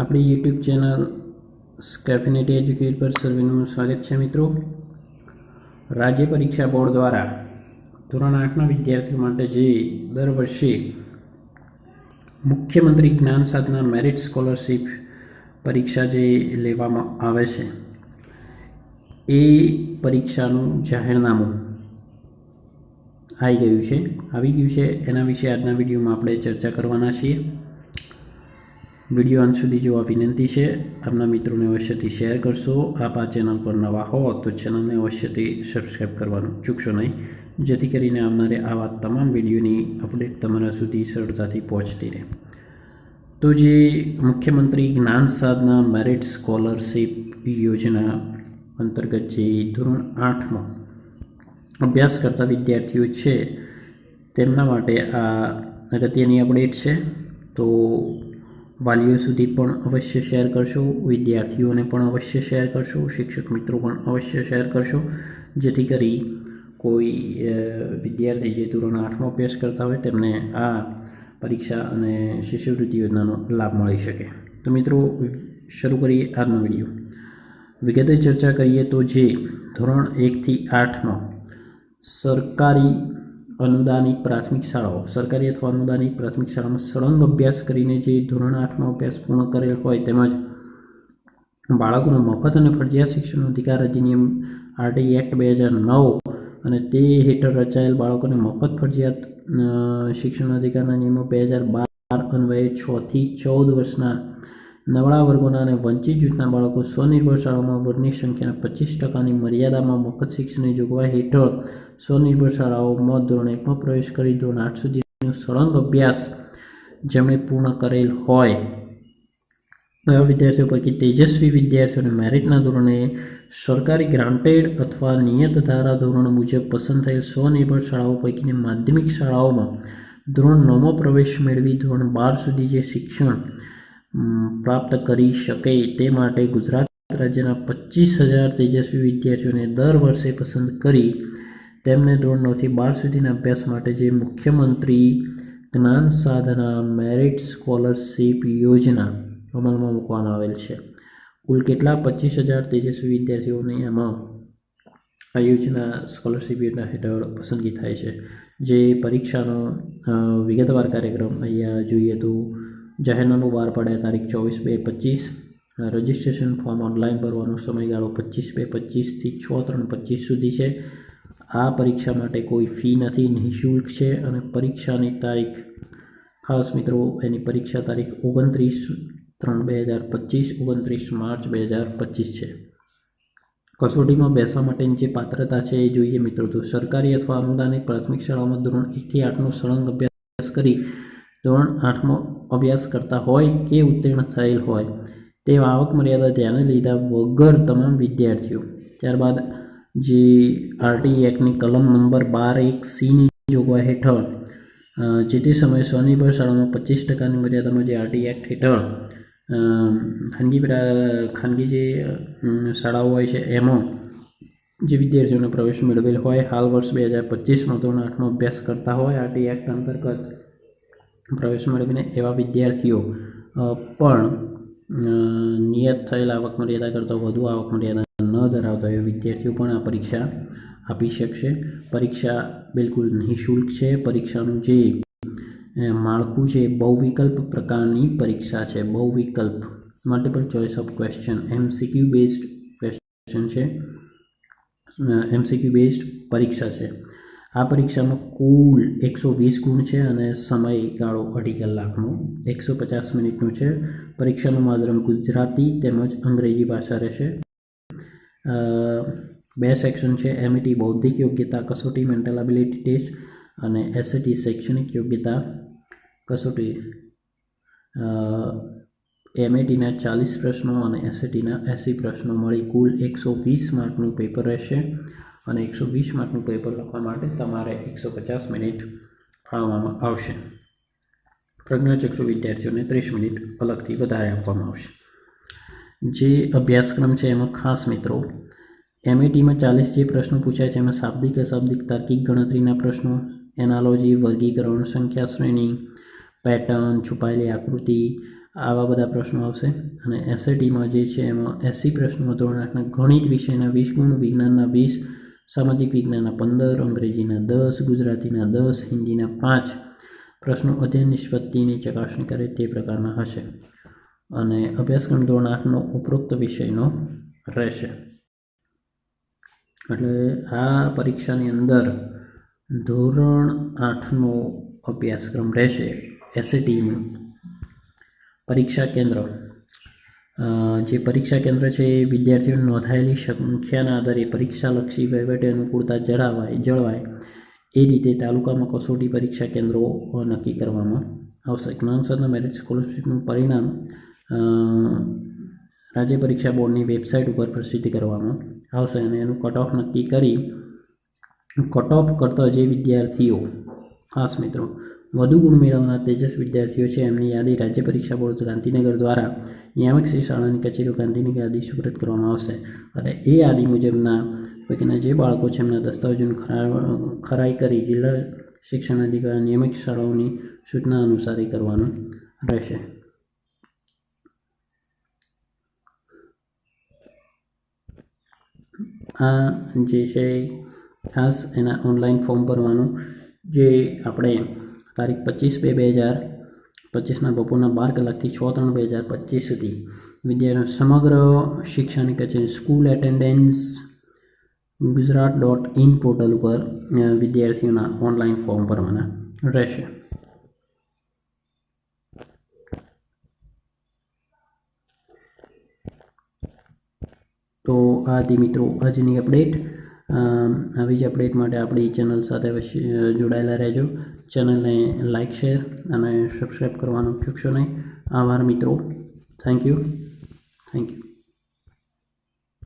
આપણી YouTube channel સ્કેફિનેટી educate પર સર્વેનું સ્વાગત છે મિત્રો. રાજ્ય પરીક્ષા બોર્ડ દ્વારા ધોરણ આઠના વિદ્યાર્થીઓ માટે જે દર વર્ષે મુખ્યમંત્રી જ્ઞાન સાધના મેરિટ સ્કોલરશીપ પરીક્ષા જે લેવામાં આવે છે, એ પરીક્ષાનું જાહેરનામું આવી ગયું છે. આવી ગયું છે. એના વિશે આજના વિડીયોમાં આપણે ચર્ચા કરવાના છીએ. વીડિયો અંત સુધી જોવા વિનંતી છે. આપના મિત્રોને અવશ્યથી શેર કરશો. આપ આ ચેનલ પર નવા હો તો ચેનલને અવશ્યથી સબસ્ક્રાઈબ કરવાનું ચૂકશો નહીં. જેથી કરીને આવનારે આવા તમામ વિડીયોની અપડેટ તમારા સુધી સરળતાથી પહોંચતી રહે. તો જે મુખ્યમંત્રી જ્ઞાન સાધના મેરિટ સ્કોલરશીપ યોજના અંતર્ગત જે ધોરણ આઠમાં અભ્યાસ કરતા વિદ્યાર્થીઓ છે, તેમના માટે આ અગત્યની અપડેટ છે. તો વાલીઓ સુધી પણ અવશ્ય શેર કરશો, વિદ્યાર્થીઓને પણ અવશ્ય શેર કરશો, શિક્ષક મિત્રો પણ અવશ્ય શેર કરશો. જેથી કરી કોઈ વિદ્યાર્થી જે ધોરણ આઠમાં અભ્યાસ કરતા હોય તેમને આ પરીક્ષા અને શિષ્યવૃત્તિ યોજનાનો લાભ મળી શકે. તો મિત્રો, શરૂ કરીએ આજનો વીડિયો. વિગતે ચર્ચા કરીએ તો જે ધોરણ એકથી આઠમાં સરકારી અનુદાનિત પ્રાથમિક શાળાઓ. સરકારી અથવા અનુદાનિત પ્રાથમિક શાળામાં સળંગ અભ્યાસ કરીને જે ધોરણ આઠનો અભ્યાસ પૂર્ણ કરેલ હોય તેમજ બાળકોનો મફત અને ફરજિયાત શિક્ષણ અધિકાર અધિનિયમ આરટી એક્ટ બે હજાર નવ અને તે હેઠળ રચાયેલ બાળકોને મફત ફરજિયાત શિક્ષણ અધિકારના નિયમો બે હજાર બાર અન્વયે છથી ચૌદ વર્ષના નબળા વર્ગોના અને વંચિત જૂથના બાળકો સ્વનિર્ભર શાળાઓમાં વર્ગની સંખ્યાના પચીસ ટકાની મર્યાદામાં મફત શિક્ષણની જોગવાઈ હેઠળ સ્વનિર્ભર શાળાઓમાં ધોરણ એકમાં પ્રવેશ કરી ધોરણ આઠ સુધીનો સળંગ અભ્યાસ જેમણે પૂર્ણ કરેલ હોય. એવા વિદ્યાર્થીઓ પૈકી તેજસ્વી વિદ્યાર્થીઓને મેરિટના ધોરણે સરકારી ગ્રાન્ટેડ અથવા નિયત ધારા ધોરણ મુજબ પસંદ થયેલ સ્વનિર્ભર શાળાઓ પૈકીની માધ્યમિક શાળાઓમાં ધોરણ નવમાં પ્રવેશ મેળવી ધોરણ બાર સુધી જે શિક્ષણ પ્રાપ્ત કરી શકે તે માટે ગુજરાત રાજ્યના પચીસ હજાર તેજસ્વી વિદ્યાર્થીઓને દર વર્ષે પસંદ કરી તેમને ધોરણ નવથી બાર સુધીના અભ્યાસ માટે જે મુખ્યમંત્રી જ્ઞાન સાધના મેરિટ સ્કોલરશીપ યોજના અમલમાં મૂકવામાં આવેલ છે. કુલ કેટલા? પચીસ હજાર તેજસ્વી વિદ્યાર્થીઓને એમાં આ યોજના, સ્કોલરશીપ યોજના હેઠળ પસંદગી થાય છે. જે પરીક્ષાનો વિગતવાર કાર્યક્રમ અહીંયા જોઈએ તો જાહેરનામું બહાર પડ્યા તારીખ ચોવીસ બે પચીસ. રજિસ્ટ્રેશન ફોર્મ ઓનલાઈન ભરવાનો સમયગાળો પચીસ બે પચીસથી છ ત્રણ પચીસ સુધી છે. આ પરીક્ષા માટે કોઈ ફી નથી નિઃશુલ્ક છે અને પરીક્ષાની તારીખ, ખાસ મિત્રો, એની પરીક્ષા તારીખ ઓગણત્રીસ ત્રણ બે હજાર પચીસ, ઓગણત્રીસ માર્ચ બે હજાર પચીસ છે. કસોટીમાં બેસવા માટેની જે પાત્રતા છે એ જોઈએ મિત્રો, તો સરકારી અથવા અનુદાનિત પ્રાથમિક શાળાઓમાં ધોરણ એકથી આઠનો સળંગ અભ્યાસ કરી ધોરણ આઠમાં અભ્યાસ કરતા હોય કે ઉત્તીર્ણ થયેલ હોય, તે આવક મર્યાદા ધ્યાને લીધા વગર તમામ વિદ્યાર્થીઓ. ત્યારબાદ જે આરટી એક્ટની કલમ નંબર બાર એક સીની જોગવાઈ હેઠળ જે તે સમયે સ્વનિર્ભર શાળામાં પચીસ ટકાની મર્યાદામાં જે આરટી એક્ટ હેઠળ ખાનગી ખાનગી જે શાળાઓ હોય છે, એમાં જે વિદ્યાર્થીઓને પ્રવેશ મેળવેલ હોય, હાલ વર્ષ બે હજાર પચીસમાં ધોરણ આઠનો અભ્યાસ કરતા હોય, આરટી એક્ટ અંતર્ગત પ્રવેશ મેળવીને એવા વિદ્યાર્થીઓ પણ નિયત થયેલ આવક મર્યાદા કરતાં વધુ આવક મર્યાદા ન ધરાવતા એવા વિદ્યાર્થીઓ પણ આ પરીક્ષા આપી શકશે. પરીક્ષા બિલકુલ નિઃશુલ્ક છે. પરીક્ષાનું જે માળખું છે બહુવિકલ્પ પ્રકારની પરીક્ષા છે. બહુવિકલ્પ multiple choice of question MCQ based question છે. એમસીક્યુ બેઝડ પરીક્ષા છે. આ પરીક્ષામાં કુલ એકસો વીસ ગુણ છે અને સમયગાળો અઢી કલાકનો, એકસો પચાસ મિનિટનું છે. પરીક્ષાનું માધ્યમ ગુજરાતી તેમજ અંગ્રેજી ભાષા રહેશે. બે સેક્શન છે. એમઈટી બૌદ્ધિક યોગ્યતા, કસોટી મેન્ટલ એબિલિટી ટેસ્ટ અને એસએટી શૈક્ષણિક યોગ્યતા. કસોટી એમએટીના ચાલીસ પ્રશ્નો અને એસએટીના એંસી પ્રશ્નો મળી કુલ એકસો વીસ માર્કનું પેપર રહેશે. અને એકસો વીસ માર્કનું પેપર લખવા માટે તમારે એકસો પચાસ મિનિટ ફાળવવામાં આવશે. પ્રજ્ઞાચક્ષુ વિદ્યાર્થીઓને ત્રીસ મિનિટ અલગથી વધારે આપવામાં આવશે. જે અભ્યાસક્રમ છે એમાં ખાસ મિત્રો એમએટીમાં ચાલીસ જે પ્રશ્નો પૂછાય છે, એમાં શાબ્દિક, અશાબ્દિક, તાર્કિક ગણતરીના પ્રશ્નો, એનાલોજી, વર્ગીકરણ, સંખ્યા શ્રેણી, પેટર્ન, છુપાયેલી આકૃતિ, આવા બધા પ્રશ્નો આવશે. અને એસએટીમાં જે છે એમાં એસી પ્રશ્નો ધોરણ આઠના ગણિત વિષયના વીસ ગુણ, વિજ્ઞાનના વીસ સામાજિક વિજ્ઞાનના પંદર, અંગ્રેજીના દસ, ગુજરાતીના દસ, હિન્દીના પાંચ પ્રશ્નો અધ્યયન નિષ્પત્તિની ચકાસણી કરે તે પ્રકારના હશે. અને અભ્યાસક્રમ ધોરણ આઠનો ઉપરોક્ત વિષયનો રહેશે. એટલે આ પરીક્ષાની અંદર ધોરણ આઠનો અભ્યાસક્રમ રહેશે. એસએટીમાં પરીક્ષા કેન્દ્ર. જે પરીક્ષા કેન્દ્ર છે એ વિદ્યાર્થીઓની નોંધાયેલી સંખ્યાના આધારે પરીક્ષાલક્ષી વહીવટી અનુકૂળતા જળવાય જળવાય. એ રીતે તાલુકામાં કસોટી પરીક્ષા કેન્દ્રો નક્કી કરવામાં આવશે. જ્ઞાનસરના મેરિટ સ્કોલરશીપનું પરિણામ રાજ્ય પરીક્ષા બોર્ડની વેબસાઇટ ઉપર પ્રસિદ્ધ કરવામાં આવશે અને એનું કટ નક્કી કરી કટ ઓફ કરતા જે વિદ્યાર્થીઓ, ખાસ મિત્રો વધુ ગુણ મેળવનાર તેજસ વિદ્યાર્થીઓ છે. એમની યાદી રાજ્ય પરીક્ષા બોર્ડ ગાંધીનગર દ્વારા નિયામક શ્રી શાળાની કચેરીઓ ગાંધીનગર યાદી સુપ્રત કરવામાં આવશે. અને એ યાદી મુજબના પૈકીના જે બાળકો છે, એમના દસ્તાવેજોની ખરા ખરાઈ કરી જિલ્લા શિક્ષણ અધિકારી નિયમિત શાળાઓની સૂચના અનુસાર એ કરવાનું રહેશે. આ જે છે, ખાસ એના ઓનલાઈન ફોર્મ ભરવાનું જે આપણે તારીખ પચીસ બે બે હજાર પચીસના બપોરના બાર કલાકથી છ ત્રણ બે હજાર પચીસ સુધી. વિદ્યાર્થીઓ, સમગ્ર શિક્ષણ કચેરી school attendance Gujarat dot in portal ઉપર વિદ્યાર્થીઓના ઓનલાઈન ફોર્મ ભરવાના રહેશે. તો આ હતી મિત્રો આજની અપડેટ. આવી જ અપડેટ માટે આપણી ચેનલ સાથે જોડાયેલા રહેજો. ચેનલને લાઇક શેર અને સબસ્ક્રાઈબ કરવાનું ચૂકશો નહીં. આભાર મિત્રો. Thank you thank you